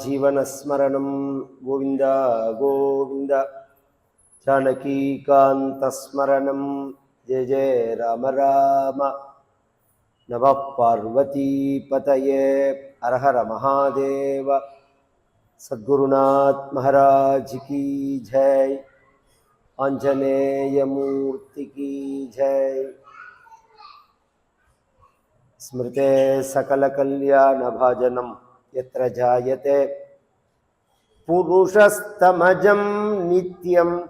जीवनस्मरणं गोविन्द गोविन्द जानकीकान्तस्मरणं जय जय राम राम। नमः पार्वतीपतये हर हर महादेव। सद्गुरुनाथ महाराज की जय। आंजनेय मूर्ति की जय। स्मृते सकलकल्याणभाजनं यत्र जायते। पुरुषस्तमजं नित्यं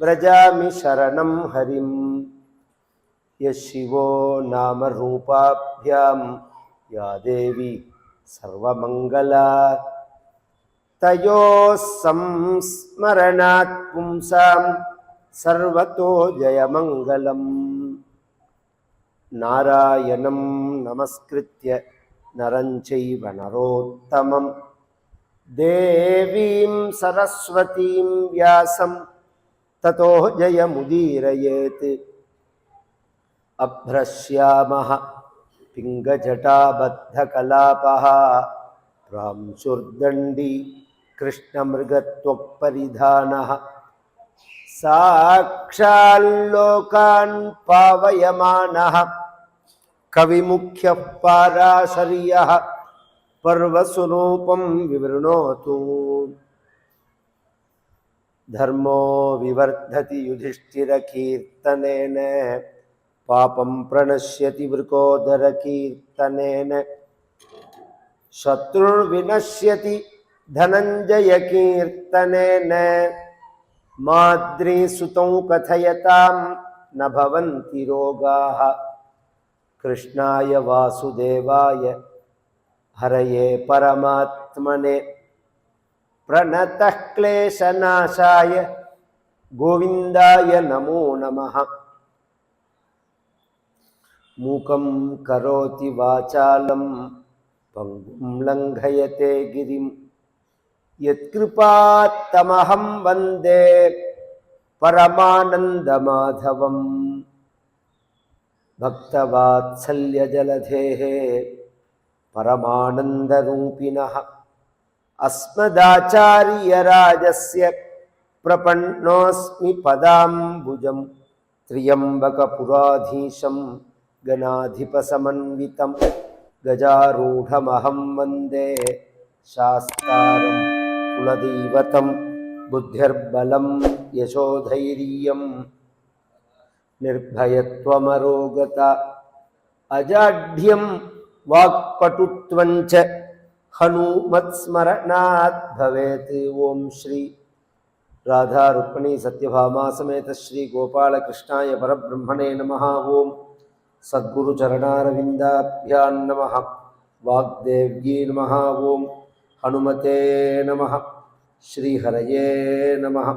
व्रजामि शरणं हरिं यः शिवो नामरूपाभ्यां या देवी सर्वमङ्गला। तयोः संस्मरणात् पुंसां सर्वतो जयमङ्गलम्। नारायणं नमस्कृत्य नरं चैव नरोत्तमं देवीं सरस्वतीं व्यासं ततो जयमुदीरयेत्। अभ्रश्यामः पिङ्गजटाबद्धकलापः प्रांशुर्दण्डी कृष्णमृगत्वक्परिधानः साक्षाल्लोकान् पावयमानः कविमुख्यः पाराशर्यः पर्वस्वरूपं विवृणोतु। धर्मो विवर्धति युधिष्ठिरकीर्तनेन, पापं प्रणश्यति वृकोदरकीर्तनेन शत्रुर्विनश्यति धनञ्जयकीर्तनेन। माद्रीसुतं कथयतां न भवन्ति रोगाः। कृष्णाय वासुदेवाय। हरये परमात्मने। प्रणतः क्लेशनाशाय गोविन्दाय नमो नमः। मूकं करोति वाचालं। पङ्गुं लङ्घयते गिरिं। यत्कृपात्तमहं वन्दे। परमानन्दमाधवम् भक्तवात्सल्यजलधेः परमानन्दरूपिणः। अस्मदाचार्यराजस्य प्रपन्नोऽस्मि पदाम्बुजं त्र्यम्बकपुराधीशं गणाधिपसमन्वितं गजारूढमहं वन्दे शास्तारं कुलदैवतं बुद्धिर्बलं यशोधैर्यं निर्भयत्वमरोगता अजाढ्यं वाक्पटुत्वं च हनुमत्स्मरणात् भवेत् ॐ श्री राधा रुक्मिणी सत्यभामा समेत श्री गोपालकृष्णाय परब्रह्मणे नमः ॐ सद्गुरुचरणारविन्दाभ्यां नमः वाग्देव्यै नमः ॐ हनुमते नमः श्रीहरये नमः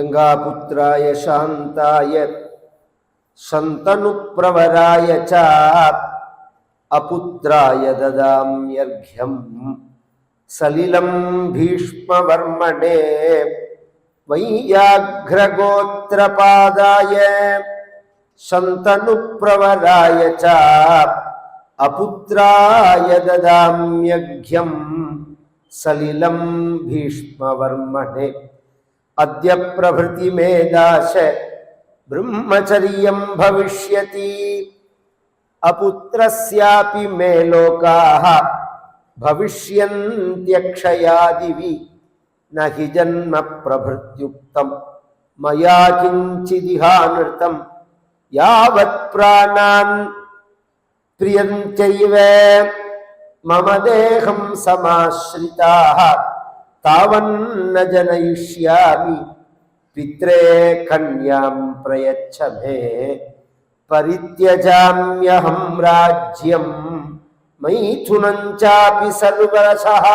ഗംഗാപുത്രായ ശാന്തായ ശന്തനുപ്രവരായ ച അപുത്രായ ദദാമ്യർഘ്യം സലിലം ഭീഷ്മവർമ്മണേ വൈയാഘ്രഗോത്രപാദായ ശന്തനുപ്രവരായ ച അപുത്രായ ദദാമ്യഘ്യം സലിലം ഭീഷ്മവർമ്മണേ. अद्य प्रभृति मे दाश ब्रह्मचर्यं भविष्यति। अपुत्रस्यापि मे लोकाः भविष्यन्त्यक्षयादिवि। न हि जन्म प्रभृत्युक्तं। मया किञ्चिदिहानृतं यावत् प्राणान् मम देहं समाश्रिताः। तावन्न जनयिष्यामि पित्रे कन्यां प्रयच्छ परित्यजाम्यहं राज्यं। मैथुनं चापि सर्वरसः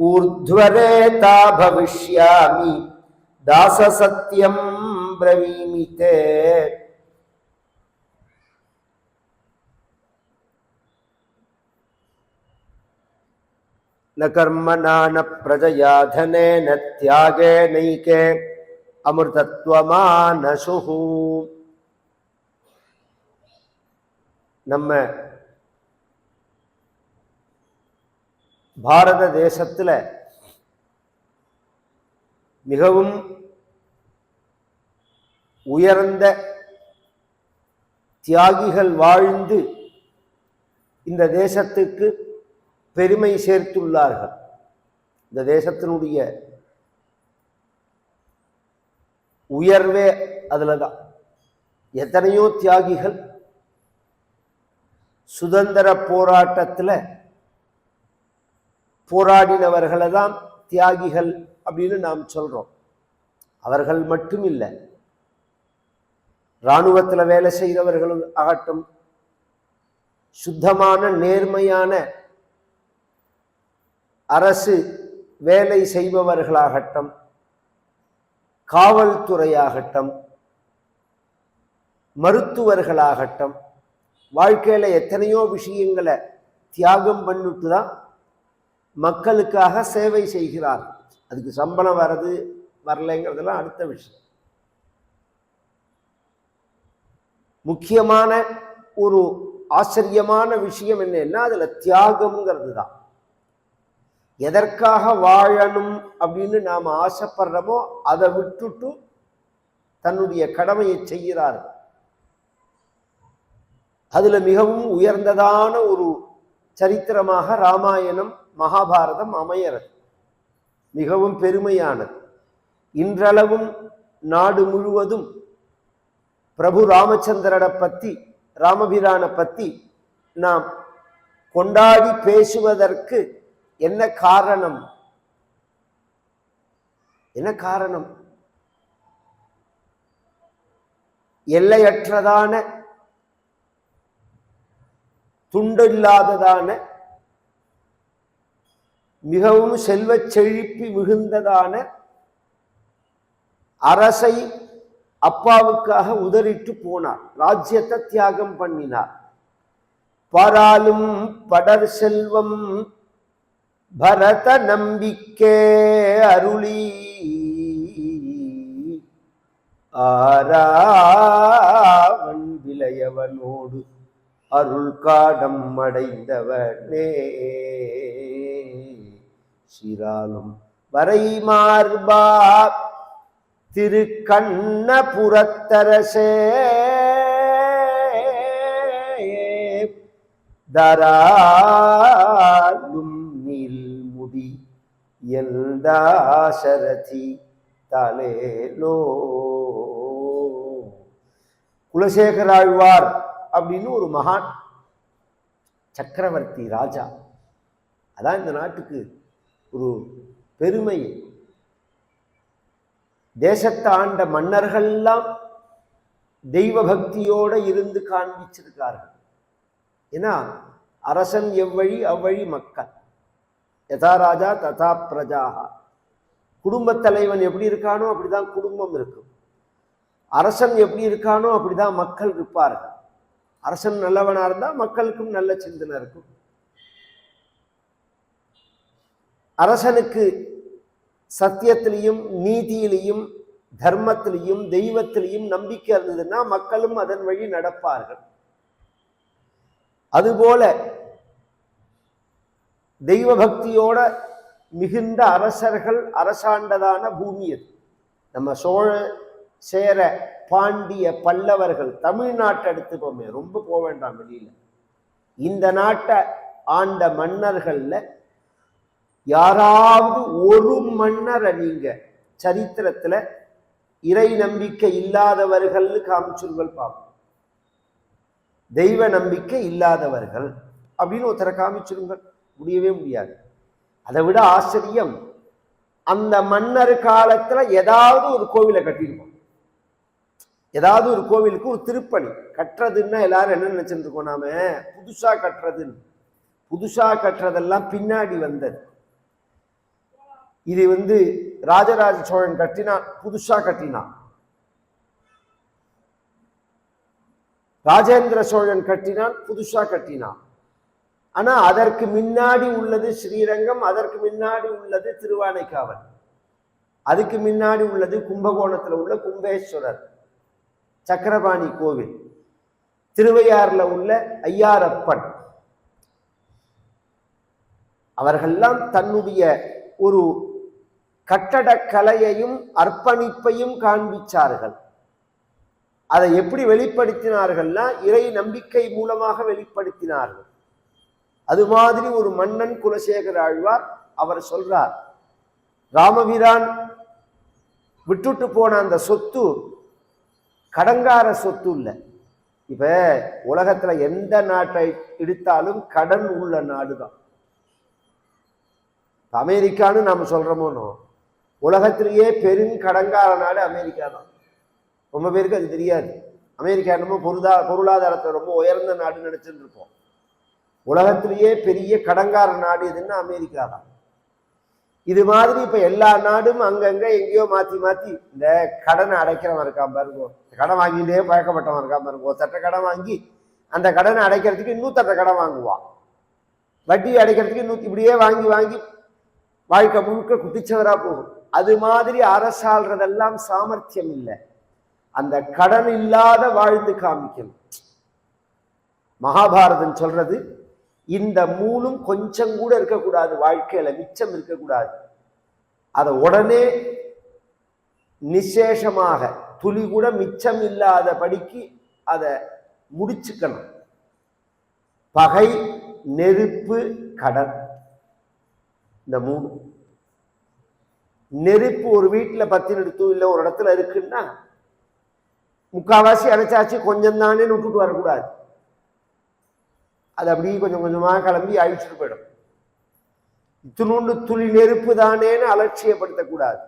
ऊर्ध्वरेता भविष्यामि। दाससत्यं ब्रवीमि ते। न कर्मणा न प्रजया धनेन त्यागेनैके அமிர்தத்வமானசுः நம்ம பாரத தேசத்துல மிகவும் உயர்ந்த தியாகிகள் வாழ்ந்து இந்த தேசத்துக்கு பெருமை சேர்த்துள்ளார்கள். இந்த தேசத்தினுடைய உயர்வே அதில் தான் எத்தனையோ தியாகிகள் சுதந்திர போராட்டத்தில் போராடினவர்களை தான் தியாகிகள் அப்படின்னு நாம் சொல்கிறோம் அவர்கள் மட்டும் இல்லை இராணுவத்தில் வேலை செய்தவர்களும் ஆகட்டும் சுத்தமான நேர்மையான அரசு வேலை செய்பவர்களாகட்டும் காவல்துறையாகட்டும் மருத்துவர்களாகட்டும் வாழ்க்கையில் எத்தனையோ விஷயங்களை தியாகம் பண்ணிட்டு தான் மக்களுக்காக சேவை செய்கிறார் அதுக்கு சம்பளம் வர்றது வரலைங்கிறதெல்லாம் அடுத்த விஷயம். முக்கியமான ஒரு ஆச்சரியமான விஷயம் என்னன்னா அதில் தியாகம்ங்கிறது தான். எதற்காக வாழணும் அப்படின்னு நாம் ஆசைப்படுறோமோ அதை விட்டுட்டு தன்னுடைய கடமையை செய்கிறார். அதுல மிகவும் உயர்ந்ததான ஒரு சரித்திரமாக ராமாயணம் மகாபாரதம் அமையறது. மிகவும் பெருமையானது. இன்றளவும் நாடு முழுவதும் பிரபு ராமச்சந்திரனை பற்றி ராமபிரானை பற்றி நாம் கொண்டாடி பேசுவதற்கு என்ன காரணம்? என்ன காரணம்? எல்லையற்றதான துண்டில்லாததான மிகவும் செல்வச் செழிப்பி மிகுந்ததான அரசை அப்பாவுக்காக உதறிட்டு போனார். ராஜ்யத்தை தியாகம் பண்ணினார். பாராலும் படர் செல்வம் பரத நம்பிக்கே அருளி. ஆராவன் விளையவனோடு அருள் காடம் அடைந்தவனே. சிராலும் வரை மார்பா திரு கண்ணபுரத்தரசே தராலும் எந்தாசரதி தலேலோ. குலசேகராழ்வார் அப்படின்னு ஒரு மகான் சக்கரவர்த்தி ராஜா. அதான் இந்த நாட்டுக்கு ஒரு பெருமை. தேசத்தை ஆண்ட மன்னர்கள்லாம் தெய்வ பக்தியோடு இருந்து காண்பிச்சிருக்கார்கள். ஏன்னா அரசன் எவ்வழி அவ்வழி மக்கள். யதா ராஜா ததா பிரஜாகா குடும்பத் தலைவன் எப்படி இருக்கானோ அப்படிதான் குடும்பம் இருக்கும். அரசன் எப்படி இருக்கானோ அப்படிதான் மக்கள் இருப்பார்கள். அரசன் நல்லவனா இருந்தா மக்களுக்கும் நல்ல சிந்தனை இருக்கும். அரசனுக்கு சத்தியத்திலையும் நீதியிலையும் தர்மத்திலையும் தெய்வத்திலையும் நம்பிக்கை இருந்ததுன்னா மக்களும் அதன் வழி நடப்பார்கள். அதுபோல தெய்வ பக்தியோட மிகுந்த அரசர்கள் அரசாண்டதான பூமி அது. நம்ம சோழ சேர பாண்டிய பல்லவர்கள் தமிழ்நாட்டை எடுத்துப்போமே ரொம்ப போக வேண்டாம் வெளியில. இந்த நாட்டை ஆண்ட மன்னர்கள்ல யாராவது ஒரு மன்னரை நீங்க சரித்திரத்துல இறை நம்பிக்கை இல்லாதவர்கள்னு காமிச்சுருங்கள் பார்ப்போம் தெய்வ நம்பிக்கை இல்லாதவர்கள் அப்படின்னு ஒருத்தரை காமிச்சிருங்கள். முடியவே முடியாது. அதை விட ஆச்சரியம் அந்த மன்னர் காலத்துல ஏதாவது ஒரு கோவிலை கட்டியிருப்போம் ஏதாவது ஒரு கோவிலுக்கு ஒரு திருப்பணி. கட்டுறதுன்னா எல்லாரும் என்ன நினைச்சிட்டு இருக்கோம் நாம? புதுசா கட்டுறதுன்னு. புதுசா கட்டுறதெல்லாம் பின்னாடி வந்தது. இது வந்து ராஜராஜ சோழன் கட்டினான் புதுசா கட்டினான். ராஜேந்திர சோழன் கட்டினான் புதுசா கட்டினான். ஆனா அதற்கு முன்னாடி உள்ளது ஸ்ரீரங்கம் அதற்கு முன்னாடி உள்ளது திருவானைக்காவல். அதுக்கு முன்னாடி உள்ளது கும்பகோணத்துல உள்ள கும்பேஸ்வரர் சக்கரபாணி கோவில். திருவையாறுல உள்ள ஐயாரப்பன். அவர்கள்லாம் தன்னுடைய ஒரு கட்டடக்கலையையும் அர்ப்பணிப்பையும் காண்பிச்சார்கள். அதை எப்படி வெளிப்படுத்தினார்கள்னா இறை நம்பிக்கை மூலமாக வெளிப்படுத்தினார்கள். அது மாதிரி ஒரு மன்னன் குலசேகர ஆழ்வார் அவர் சொல்றார். ராமவீரான் விட்டுட்டு போன அந்த சொத்து கடங்கார சொத்து இல்லை. இப்ப உலகத்துல எந்த நாட்டை எடுத்தாலும் கடன் உள்ள நாடுதான். அமெரிக்கான்னு நாம சொல்றோமோனோ உலகத்திலேயே பெருங்கடங்கார நாடு அமெரிக்கா தான் ரொம்ப பேருக்கு அது தெரியாது. அமெரிக்கா என்னமோ பொருளா பொருளாதாரத்தை ரொம்ப உயர்ந்த நாடுன்னு நினைச்சிட்டு இருப்போம். உலகத்திலேயே பெரிய கடங்கார நாடு எதுன்னா அமெரிக்கா தான் இது மாதிரி இப்போ எல்லா நாடும் அங்கங்கே எங்கேயோ மாத்தி மாத்தி இந்த கடனை அடைக்கிறவன் இருக்கான் பாருங்க. கடன் வாங்கிட்டே பழக்கப்பட்டவன் இருக்கான் பாருங்க. ஒரு கடன் வாங்கி அந்த கடனை அடைக்கிறதுக்கு இன்னூத்தட்ட கடன் வாங்குவான். வட்டி அடைக்கிறதுக்கு இன்னும் இப்படியே வாங்கி வாங்கி வாழ்க்கை முழுக்க குட்டிச்சவராக போகும். அது மாதிரி அரசாள்றதெல்லாம் சாமர்த்தியம் இல்லை. அந்த கடன் இல்லாத வாழ்ந்து காமிக்கணும். மகாபாரதம் சொல்றது இந்த மூணும் கொஞ்சம் கூட இருக்கக்கூடாது. வாழ்க்கையில மிச்சம் இருக்கக்கூடாது. அதை உடனே நிசேஷமாக துளி கூட மிச்சம் இல்லாத படிக்கு அதை முடிச்சுக்கணும். பகை நெருப்பு கடன். இந்த மூணு. நெருப்பு ஒரு வீட்டில் பத்தி நிறுத்தும் இல்லை ஒரு இடத்துல இருக்குன்னா முக்காவாசி அரைச்சாச்சு கொஞ்சம் தானே விட்டுட்டு வரக்கூடாது. அது அப்படியே கொஞ்சம் கொஞ்சமாக கிளம்பி அழிச்சிட்டு போயிடும். இத்தினொன்று துளி நெருப்பு தானேன்னு அலட்சியப்படுத்தக்கூடாது.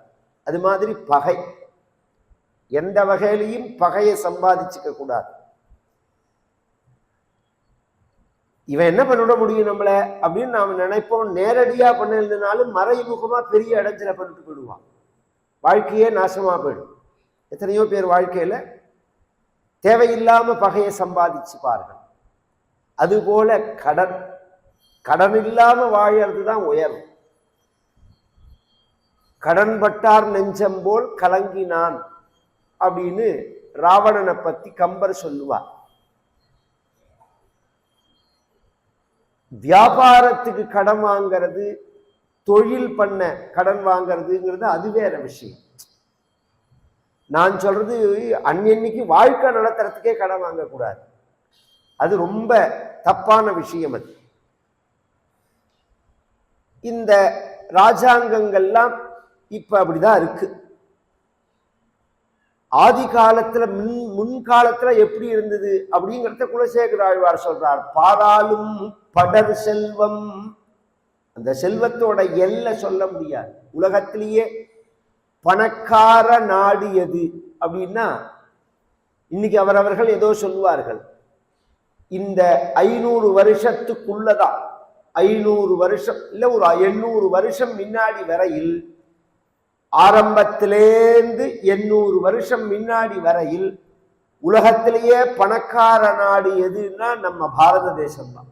அது மாதிரி பகை. எந்த வகையிலையும் பகையை சம்பாதிச்சுக்க கூடாது. இவன் என்ன பண்ணிட முடியும் நம்மள? அப்படின்னு நாம் நினைப்போம். நேரடியா பண்ணிருந்தனாலும் மறைமுகமா பெரிய இடைஞ்சல பண்ணிட்டு போயிடுவான். வாழ்க்கையே நாசமா போயிடும். எத்தனையோ பேர் வாழ்க்கையில தேவையில்லாம பகையை சம்பாதிச்சு பாருங்கள் அதுபோல கடன் கடன் இல்லாம வாழறது தான் உயரும் கடன் பட்டார் நெஞ்சம் போல் கலங்கினான் அப்படின்னு ராவணனை பத்தி கம்பர் சொல்லுவார். வியாபாரத்துக்கு கடன் வாங்கிறது தொழில் பண்ண கடன் வாங்கிறதுங்கிறது அது வேற விஷயம். நான் சொல்றது அன்னன்னைக்கு வாழ்க்கை நடத்துறதுக்கே கடன் வாங்கக்கூடாது. அது ரொம்ப தப்பான விஷயம் அது. இந்த ராஜாங்கங்கள்லாம் இப்ப அப்படிதான் இருக்கு. ஆதி காலத்துல முன் முன்காலத்துல எப்படி இருந்தது அப்படிங்கிறத குலசேகர ஆழ்வார் சொல்றார். பாராளும் படர் செல்வம். அந்த செல்வத்தோட எல்லை சொல்ல முடியாது. உலகத்திலேயே பணக்கார நாடு எது அப்படின்னா இன்னைக்கு அவரவர்கள் ஏதோ சொல்லுவார்கள். இந்த ஐநூறு வருஷத்துக்குள்ளதான். ஐநூறு வருஷம் இல்லை ஒரு எண்ணூறு வருஷம் முன்னாடி வரையில் ஆரம்பத்திலேந்து எண்ணூறு வருஷம் முன்னாடி வரையில் உலகத்திலேயே பணக்கார நாடு எதுன்னா நம்ம பாரத தேசம் தான்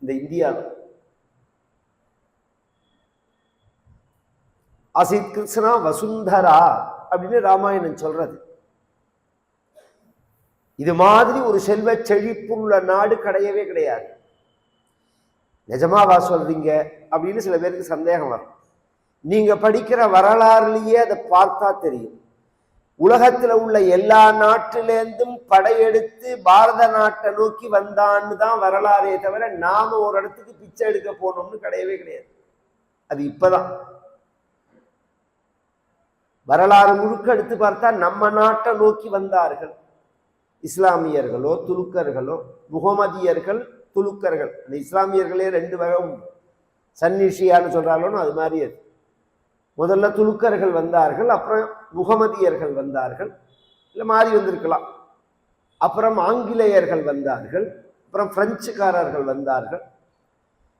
இந்த இந்தியா அசித் கிருஷ்ணா வசுந்தரா அப்படின்னு ராமாயணம் சொல்றது. இது மாதிரி ஒரு செல்வ செழிப்புள்ள நாடு கிடையவே கிடையாது. நிஜமாவா சொல்றீங்க? அப்படின்னு சில பேருக்கு சந்தேகம் வரும். நீங்க படிக்கிற வரலாறுலயே அதை பார்த்தா தெரியும். உலகத்துல உள்ள எல்லா நாட்டிலேருந்தும் படையெடுத்து பாரத நாட்டை நோக்கி வந்தான்னு தான் வரலாறே தவிர நாம ஒரு இடத்துக்கு பிச்சை எடுக்க போனோம்னு கிடையவே கிடையாது. அது இப்பதான். வரலாறு முழுக்க எடுத்து பார்த்தா நம்ம நாட்டை நோக்கி வந்தார்கள். இஸ்லாமியர்களோ துலுக்கர்களோ முகமதியர்கள் துலுக்கர்கள். அந்த இஸ்லாமியர்களே ரெண்டு வகை உண்டு. சன்னிஷியான்னு சொல்கிறாங்களோ அது மாதிரி அது. முதல்ல துலுக்கர்கள் வந்தார்கள் அப்புறம் முகமதியர்கள் வந்தார்கள். இல்லை மாறி வந்திருக்கலாம். அப்புறம் ஆங்கிலேயர்கள் வந்தார்கள் அப்புறம் பிரெஞ்சுக்காரர்கள் வந்தார்கள்.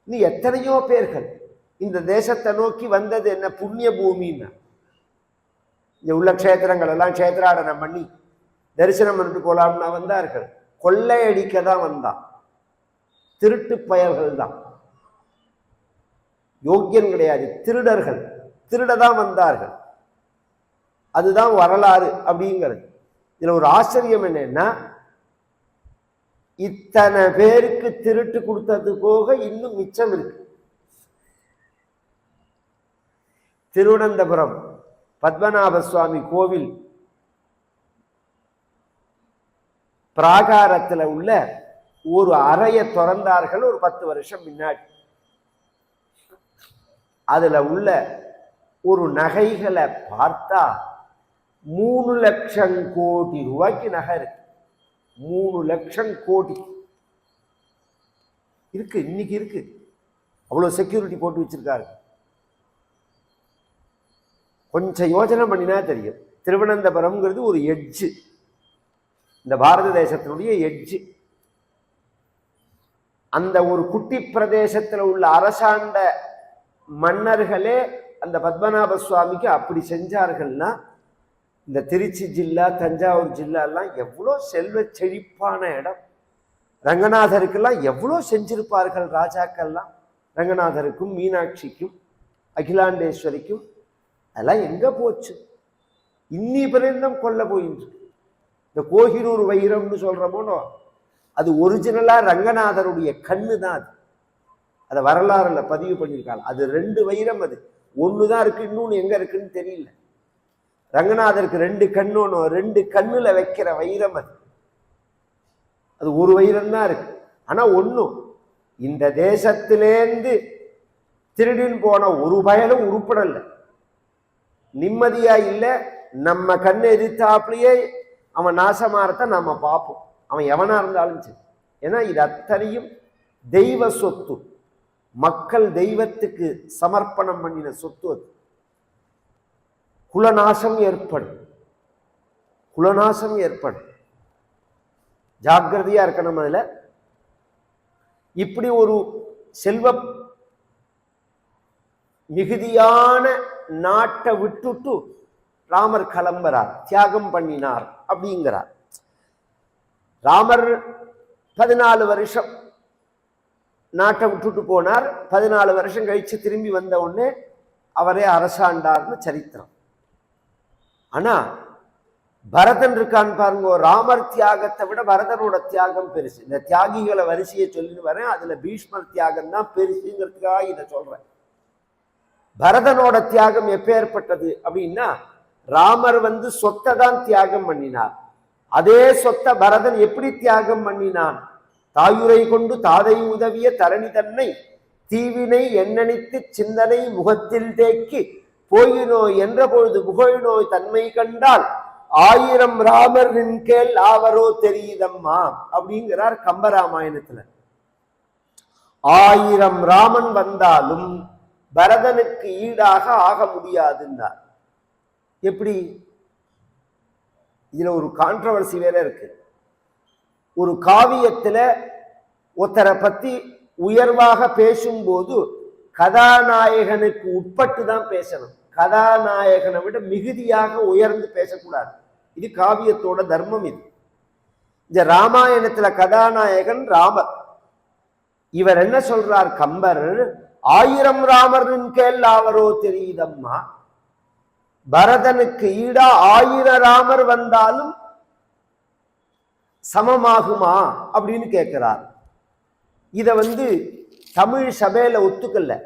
இன்னும் எத்தனையோ பேர்கள். இந்த தேசத்தை நோக்கி வந்தது என்ன? புண்ணிய பூமின்னா. இங்கே உள்ள க்ஷேத்திரங்கள் எல்லாம் க்ஷேத்திராடனம் பண்ணி தரிசனம் பண்ணிட்டு போகலாம்னா வந்தார்கள். கொள்ளையடிக்க தான் வந்தான். திருட்டு பயல்கள் தான். யோக்கியன் கிடையாது திருடர்கள். திருட தான் வந்தார்கள். அதுதான் வரலாறு அப்படிங்கிறது. இதில் ஒரு ஆச்சரியம் என்னன்னா இத்தனை பேருக்கு திருட்டு கொடுத்தது போக இன்னும் மிச்சம் இருக்கு. திருவனந்தபுரம் பத்மநாப சுவாமி கோவில் பிராகாரத்தில் உள்ள ஒரு அறையை திறந்தார்கள் ஒரு பத்து வருஷம் முன்னாடி. அதில் உள்ள ஒரு நகைகளை பார்த்தா மூணு லட்சம் கோடி ரூபாய்க்கு நகை இருக்கு. மூணு லட்சம் கோடி. இருக்கு இன்னைக்கு இருக்கு. அவ்வளோ செக்யூரிட்டி போட்டு வச்சிருக்காரு. கொஞ்சம் யோசனை பண்ணினா தெரியும். திருவனந்தபுரம்ங்கிறது ஒரு எட்ஜு இந்த பாரத தேசத்தினுடைய எட்ஜு அந்த ஒரு குட்டி பிரதேசத்தில் உள்ள அரசாண்ட மன்னர்களே அந்த பத்மநாப சுவாமிக்கு அப்படி செஞ்சார்கள்னா இந்த திருச்சி ஜில்லா தஞ்சாவூர் ஜில்லாலாம் எவ்வளோ செல்வ செழிப்பான இடம். ரங்கநாதருக்கெல்லாம் எவ்வளோ செஞ்சிருப்பார்கள் ராஜாக்கள்லாம். ரங்கநாதருக்கும் மீனாட்சிக்கும் அகிலாண்டேஸ்வரிக்கும். அதெல்லாம் எங்கே போச்சு? இன்னி பிறந்தம் கொல்ல போயின்று இந்த கோகினூர் வைரம்னு சொல்கிறமோனோ அது ஒரிஜினலாக ரங்கநாதருடைய கண்ணு தான் அது. அதை வரலாறுல பதிவு பண்ணியிருக்காங்க. அது ரெண்டு வைரம் அது. ஒன்று தான் இருக்குது இன்னொன்று எங்கே இருக்குன்னு தெரியல. ரங்கநாதருக்கு ரெண்டு கண்ணு ரெண்டு கண்ணில் வைக்கிற வைரம் அது. அது ஒரு வைரம் தான் இருக்கு. ஒன்றும் இந்த தேசத்திலேந்து திருடின்னு போன ஒரு பயலும் உருப்படலை. நிம்மதியாக இல்லை நம்ம கண்ணை எதிர்த்தாப்புலையே அவன் நாசமாறத நம்ம பார்ப்போம். அவன் எவனாக இருந்தாலும் சரி. ஏன்னா இது அத்தனையும் தெய்வ சொத்து. மக்கள் தெய்வத்துக்கு சமர்ப்பணம் பண்ணின சொத்து அது. குலநாசம் ஏற்படும். குலநாசம் ஏற்படும். ஜாக்கிரதையா இருக்கணும் அதில். இப்படி ஒரு செல்வ மிகுதியான நாட்டை விட்டுட்டு ராமர் கிளம்புறார். தியாகம் பண்ணினார். அப்படிங்கிறார். ராமர் பதினாலு வருஷம் நாட்டை விட்டுட்டு போனார். பதினாலு வருஷம் கழிச்சு திரும்பி வந்த உடனே அவரே அரசாண்டார்னு சரித்திரம். ஆனா பரதன் இருக்கான்னு பாருங்க ராமர் தியாகத்தை விட பரதனோட தியாகம் பெருசு. இந்த தியாகிகளை வரிசையை சொல்லிட்டு வரேன் அதுல பீஷ்மர் தியாகம் தான் பெருசுங்கிறதுக்காக இதை சொல்றேன். பரதனோட தியாகம் எப்பேற்பட்டது அப்படின்னா ராமர் வந்து சொத்தை தான் தியாகம் பண்ணினார். அதே சொத்தை பரதன் எப்படி தியாகம் பண்ணினான்? தாயுரை கொண்டு தாதை உதவிய தரணி தன்னை தீவினை எண்ணனித்து சிந்தனை முகத்தில் தேக்கி போயினோய் என்ற பொழுது புகழினோய் தன்மை கண்டால் ஆயிரம் ராமரின் கேள் ஆவரோ தெரியுதம்மா அப்படிங்கிறார் கம்பராமாயணத்துல. ஆயிரம் ராமன் வந்தாலும் பரதனுக்கு ஈடாக ஆக முடியாதுன்னார். எப்படி? இதுல ஒரு கான்ட்ரவர்சி வேற இருக்கு. ஒரு காவியத்துல ஒருத்தரை பத்தி உயர்வாக பேசும்போது கதாநாயகனுக்கு உட்பட்டு தான் பேசணும். கதாநாயகனை விட மிகுதியாக உயர்ந்து பேசக்கூடாது. இது காவியத்தோட தர்மம் இது. இந்த ராமாயணத்துல கதாநாயகன் ராமர். இவர் என்ன சொல்றார் கம்பர்? ஆயிரம் ராமரின் கேள் அவரோ தெரியுதம்மா. பரதனுக்கு ஈடா ஆயிர ராமர் வந்தாலும் சமமாகுமா அப்படின்னு கேட்கிறார். இதை வந்து தமிழ் சபையில ஒத்துக்கல.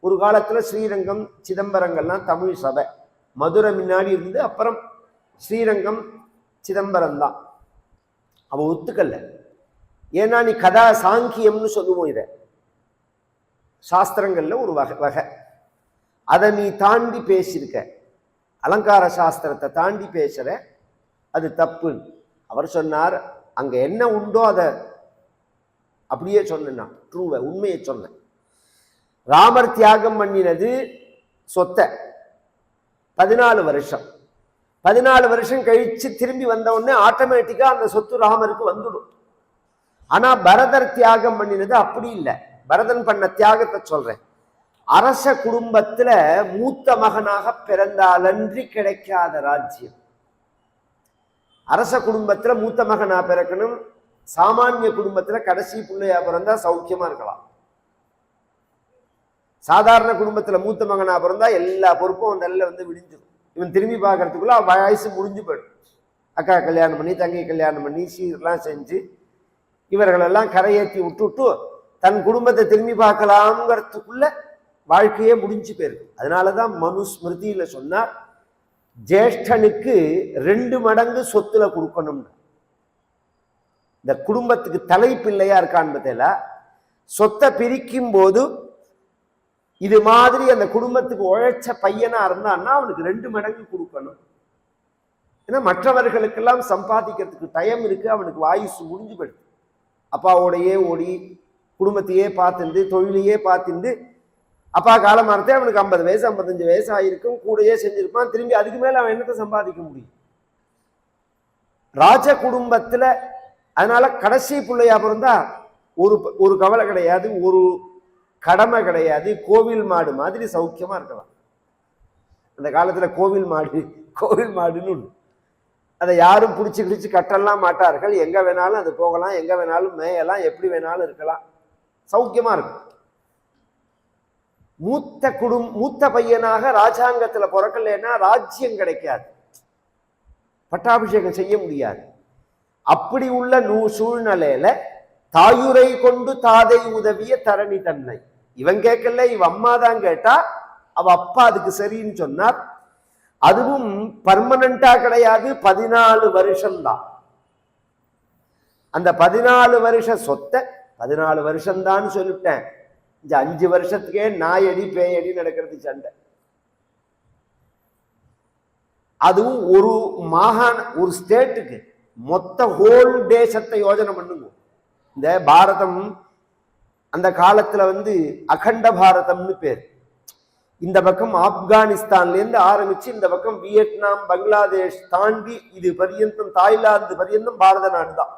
ஒரு காலத்துல ஸ்ரீரங்கம் சிதம்பரங்கள்லாம் தமிழ் சபை. மதுரை முன்னாடி இருந்து அப்புறம் ஸ்ரீரங்கம் சிதம்பரம் தான். அவ ஒத்துக்கல. ஏன்னா நீ கதா சாங்கியம்னு சொல்லுவோம் இதை. சாஸ்திரங்கள்ல ஒரு வகை வகை. அதை நீ தாண்டி பேசியிருக்க. அலங்கார சாஸ்திரத்தை தாண்டி பேசுகிற அது தப்பு அவர் சொன்னார் அங்கே என்ன உண்டோ அதை அப்படியே சொன்னேன் நான் ட்ரூவை உண்மையை சொன்னேன். ராமர் தியாகம் பண்ணினது சொத்தை. பதினாலு வருஷம். பதினாலு வருஷம் கழித்து திரும்பி வந்தவுடனே ஆட்டோமேட்டிக்காக அந்த சொத்து ராமருக்கு வந்துடும். ஆனால் பரதர் தியாகம் பண்ணினது அப்படி இல்லை. பரதன் பண்ண தியாகத்தை சொல்கிறேன் அரச குடும்பத்துல மூத்த மகனாக பிறந்தாலன்றி கிடைக்காத ராஜ்யம். அரச குடும்பத்துல மூத்த மகனா பிறக்கணும் சாமானிய குடும்பத்துல கடைசி பிள்ளையா பிறந்தா சௌக்கியமா இருக்கலாம். சாதாரண குடும்பத்துல மூத்த மகனா பிறந்தா எல்லா பொறுப்பும் அவன் வந்து விடிஞ்சிடும் இவன் திரும்பி பார்க்கறதுக்குள்ள அவன் வயசு முடிஞ்சு போயிடும். அக்கா கல்யாணம் பண்ணி தங்கை கல்யாணம் பண்ணி சீரெல்லாம் செஞ்சு இவர்களெல்லாம் கரையேற்றி விட்டுட்டு தன் குடும்பத்தை திரும்பி பார்க்கலாம்ங்கிறதுக்குள்ள வாழ்க்கையே முடிஞ்சு போயிருக்கு. அதனாலதான் மனு ஸ்மிருதியில் சொன்னார் ஜேஷ்டனுக்கு ரெண்டு மடங்கு சொத்துல கொடுக்கணும்னு. இந்த குடும்பத்துக்கு தலைப்பிள்ளையா இருக்கான்னு பார்த்தீங்களா சொத்தை பிரிக்கும் போது இது மாதிரி அந்த குடும்பத்துக்கு உழைச்ச பையனா இருந்தான்னா அவனுக்கு ரெண்டு மடங்கு கொடுக்கணும். ஏன்னா மற்றவர்களுக்கெல்லாம் சம்பாதிக்கிறதுக்கு டைம் இருக்கு அவனுக்கு வாயுசு முடிஞ்சு போயிடுது. அப்பாவோடையே ஓடி குடும்பத்தையே பார்த்துண்டு தொழிலையே பார்த்துண்டு அப்பா காலமானதே அவனுக்கு ஐம்பது வயசு ஐம்பத்தஞ்சு வயசு ஆயிருக்கும் கூடயே செஞ்சிருப்பான். திரும்பி அதுக்கு மேல அவன் என்னத்தை சம்பாதிக்க முடியும்? ராஜ குடும்பத்துல அதனால கடைசி பிள்ளையா பிறந்தா ஒரு ஒரு கவலை கிடையாது ஒரு கடமை கிடையாது. கோவில் மாடு மாதிரி சௌக்கியமா இருக்கலாம். அந்த காலத்துல கோவில் மாடு கோவில் மாடுன்னு அதை யாரும் பிடிச்சி பிடிச்சி கட்டலாம் மாட்டார்கள். எங்க வேணாலும் அது போகலாம் எங்க வேணாலும் மேயலாம் எப்படி வேணாலும் இருக்கலாம். சௌக்கியமா இருக்கும். மூத்த குடும் மூத்த பையனாக ராஜாங்கத்துல பிறக்கலைன்னா ராஜ்யம் கிடைக்காது. பட்டாபிஷேகம் செய்ய முடியாது. அப்படி உள்ள நூ சூழ்நிலையில தாயுரை கொண்டு தாதை உதவிய தரணி தன்னை. இவன் கேட்கல இவ அம்மா தான் கேட்டா அவ அப்பா அதுக்கு சரின்னு சொன்னார். அதுவும் பர்மனண்டா கிடையாது பதினாலு வருஷம்தான். அந்த பதினாலு வருஷ சொத்தை பதினாலு வருஷம்தான் சொல்லிட்டேன் இந்த அஞ்சு வருஷத்துக்கே நாயடி பேயடி நடக்கிறது சண்டை. அதுவும் ஒரு மாகாண ஒரு ஸ்டேட்டுக்கு மொத்த ஹோல் தேசத்தை யோஜனை பண்ணுங்க. இந்த பாரதம் அந்த காலத்துல வந்து அகண்ட பாரதம்னு பேர். இந்த பக்கம் ஆப்கானிஸ்தான்ல இருந்து ஆரம்பிச்சு இந்த பக்கம் வியட்நாம் பங்களாதேஷ் தாண்டி இது பரியந்தம் தாய்லாந்து பரியந்தம் பாரத நாடு தான்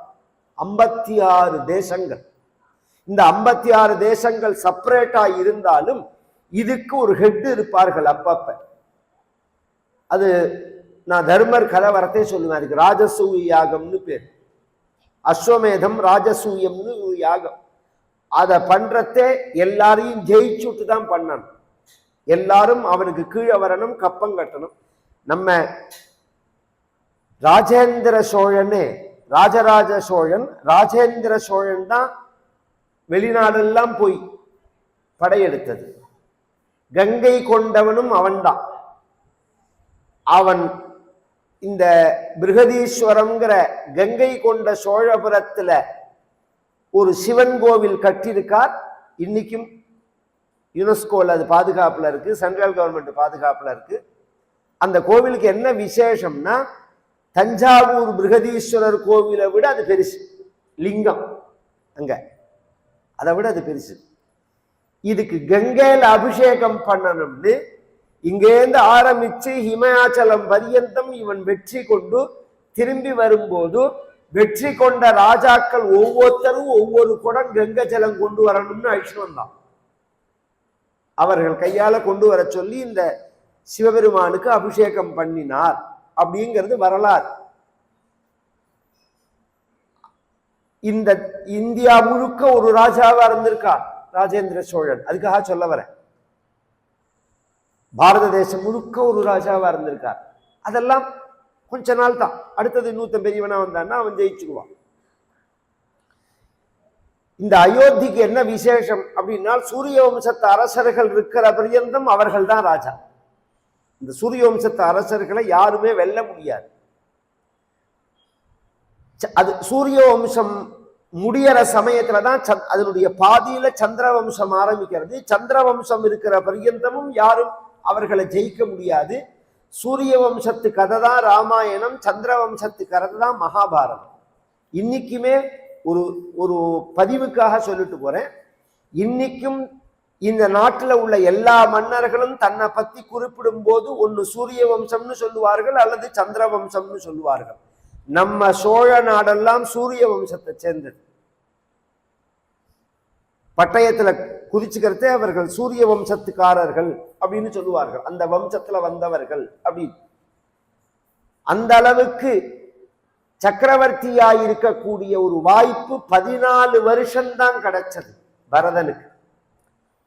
ஐம்பத்தி ஆறு தேசங்கள். இந்த ஐம்பத்தி ஆறு தேசங்கள் செப்பரேட்டா இருந்தாலும் இதுக்கு ஒரு ஹெட் இருப்பார்கள் அப்பப்ப. அது நான் தர்மர் கலவரத்தை சொல்லுவேன். அதுக்கு ராஜசூய யாகம்னு பேர். அஸ்வமேதம் ராஜசூயம்னு ஒரு யாகம். அதை பண்றதே எல்லாரையும் ஜெயிச்சுட்டு தான் பண்ணணும். எல்லாரும் அவனுக்கு கீழே வரணும் கப்பம் கட்டணும். நம்ம ராஜேந்திர சோழனே ராஜராஜ சோழன் ராஜேந்திர சோழன் தான் வெளிநாடெல்லாம் போய் படையெடுத்தது. கங்கை கொண்டவனும் அவன்தான். அவன் இந்த பிருகதீஸ்வரங்கிற கங்கை கொண்ட சோழபுரத்தில் ஒரு சிவன் கோவில் கட்டியிருக்கார். இன்னைக்கும் யுனெஸ்கோவில் அது பாதுகாப்பில் இருக்குது சென்ட்ரல் கவர்மெண்ட் பாதுகாப்பில் இருக்குது அந்த கோவிலுக்கு என்ன விசேஷம்னா தஞ்சாவூர் பிருகதீஸ்வரர் கோவிலை விட அது பெருசு. லிங்கம் அங்கே. அதை விட அது பெருசு. இதுக்கு கங்கையில் அபிஷேகம் பண்ணணும்னு இங்கேருந்து ஆரம்பிச்சு ஹிமாச்சலம் பரியந்தம் இவன் வெற்றி கொண்டு திரும்பி வரும்போது வெற்றி கொண்ட ராஜாக்கள் ஒவ்வொருத்தரும் ஒவ்வொரு குடம் கங்கை ஜலம் கொண்டு வரணும்னு அழிச்சுட்டு வந்தான் அவர்கள் கையால கொண்டு வர சொல்லி இந்த சிவபெருமானுக்கு அபிஷேகம் பண்ணினார் அப்படிங்கிறது வரலாறு. இந்த இந்தியா முழுக்க ஒரு ராஜாவா இருந்திருக்கா? ராஜேந்திர சோழன். அதுக்காக சொல்ல வரேன். பாரத தேசம் முழுக்க ஒரு ராஜாவா இருந்திருக்கார் அதெல்லாம் கொஞ்ச நாள் தான். அடுத்தது இன்னொருத்தன் பெரியவனா வந்தான்னா அவன் ஜெயிச்சுக்குவான். இந்த அயோத்திக்கு என்ன விசேஷம் அப்படின்னா சூரிய வம்சத்து அரசர்கள் இருக்கிற பரியந்தம் அவர்கள் தான் ராஜா. இந்த சூரிய வம்சத்து அரசர்களை யாருமே வெல்ல முடியாது. அது சூரிய வம்சம் முடியற சமயத்துல தான் சந்- அதனுடைய பாதியில சந்திர வம்சம் ஆரம்பிக்கிறது. சந்திர வம்சம் இருக்கிற பரியந்தமும் யாரும் அவர்களை ஜெயிக்க முடியாது. சூரிய வம்சத்து கதை தான் ராமாயணம் சந்திர வம்சத்து கதை தான் மகாபாரதம். இன்னைக்குமே ஒரு ஒரு பதிவுக்காக சொல்லிட்டு போறேன். இன்னைக்கும் இந்த நாட்டில் உள்ள எல்லா மன்னர்களும் தன்னை பத்தி குறிப்பிடும் போது ஒன்று சூரிய வம்சம்னு சொல்லுவார்கள் அல்லது சந்திர வம்சம்னு சொல்லுவார்கள். நம்ம சோழ நாடெல்லாம் சூரிய வம்சத்தை சேர்ந்தது. பட்டயத்துல குதிச்சுக்கிறதே அவர்கள் சூரிய வம்சத்துக்காரர்கள் அப்படின்னு சொல்லுவார்கள். அந்த வம்சத்துல வந்தவர்கள் அப்படின்னு அந்த அளவுக்கு சக்கரவர்த்தியாய் இருக்கக்கூடிய ஒரு வாய்ப்பு பதினாலு வருஷம்தான் கிடைச்சது பரதனுக்கு.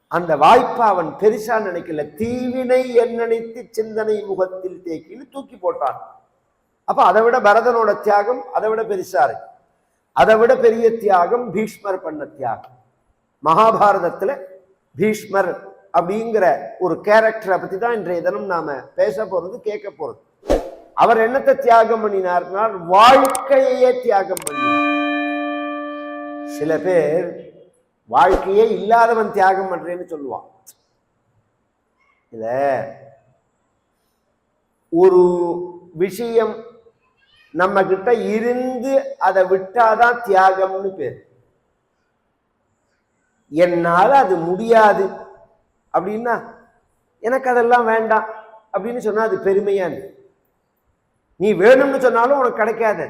அந்த வாய்ப்பை அவன் பெருசா நினைக்கல. தீவினை என் நினைத்து சிந்தனை முகத்தில் தேக்கின்னு தூக்கி போட்டான். அப்ப அதை விட பரதனோட தியாகம் அதை விட பெருசா இருக்கு. அதை விட பெரிய தியாகம் பீஷ்மர் பண்ண தியாகம். மகாபாரதத்துல பீஷ்மர் அப்படிங்கிற ஒரு கேரக்டரை பத்தி தான் இன்றைய தினம் நாம பேச போறது கேட்க போறது. அவர் என்னத்தை தியாகம் பண்ணினார்னா வாழ்க்கையே தியாகம் பண்ணினார். சில பேர் வாழ்க்கையே இல்லாதவன் தியாகம் பண்றேன்னு சொல்லுவான். இல்ல. ஒரு விஷயம் நம்ம கிட்ட இருந்து அதை விட்டாதான் தியாகம்னு பேர். என்னால் அது முடியாது. அப்படின்னா எனக்கு அதெல்லாம் வேண்டாம். அப்படின்னு சொன்னால் அது பெருமையானது நீ வேணும்னு சொன்னாலும் உனக்கு கிடைக்காது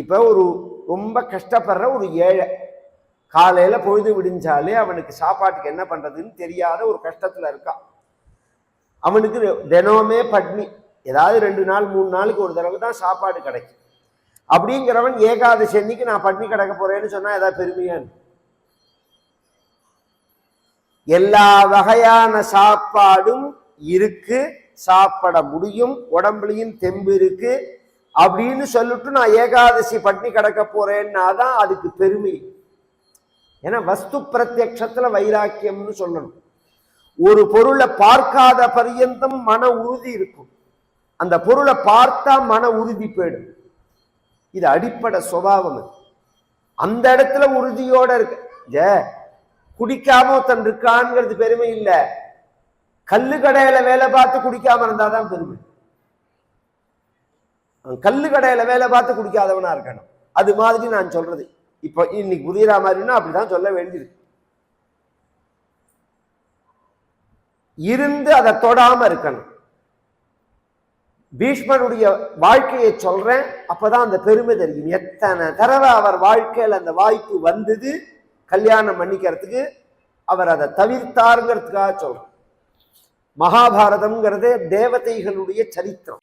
இப்போ ஒரு ரொம்ப கஷ்டப்படுற ஒரு ஏழை காலையில் பொழுது விடிஞ்சாலே அவனுக்கு சாப்பாட்டுக்கு என்ன பண்ணுறதுன்னு தெரியாத ஒரு கஷ்டத்தில் இருக்கான். அவனுக்கு தினமே பட்னி ஏதாவது ரெண்டு நாள் மூணு நாளுக்கு ஒரு தடவை தான் சாப்பாடு கிடைக்கும். அப்படிங்கிறவன் ஏகாதசி அன்னைக்கு நான் பட்னி கிடக்க போறேன்னு சொன்னா ஏதாவது பெருமையான்னு எல்லா வகையான சாப்பாடும் இருக்கு சாப்பிட முடியும் உடம்புலையும் தெம்பு இருக்கு. அப்படின்னு சொல்லிட்டு நான் ஏகாதசி பட்னி கிடக்க போறேன்னா தான் அதுக்கு பெருமை. ஏன்னா வஸ்து பிரத்யக்ஷத்துல வைராக்கியம்னு சொல்லணும். ஒரு பொருளை பார்க்காத பரியந்தம் மன உறுதி இருக்கும். அந்த பொருளை பார்த்தா மன உறுதி போயிடும். இது அடிப்படை சுபாவம் அந்த இடத்துல உறுதியோட இருக்கு. ஜ குடிக்காம ஒருத்தன் இருக்கான்ங்கிறது பெருமை இல்லை. கல்லு கடையில வேலை பார்த்து குடிக்காம இருந்தாதான் பெருமை. கல்லு கடையில வேலை பார்த்து குடிக்காதவனா இருக்கணும். அது மாதிரி நான் சொல்றது. இப்ப இன்னைக்கு புரியுற மாதிரின்னா அப்படிதான் சொல்ல வேண்டியிருக்கு இருந்து அதை தொடாம இருக்கணும். பீஷ்மனுடைய வாழ்க்கையை சொல்றேன். அப்பதான் அந்த பெருமை தெரியும். எத்தனை தடவை அவர் வாழ்க்கையில் அந்த வாய்ப்பு வந்தது கல்யாணம் பண்ணிக்கிறதுக்கு அவர் அதை தவிர்த்தாருங்கிறதுக்காக சொல்றேன். மகாபாரதம்ங்கிறதே தேவதைகளுடைய சரித்திரம்.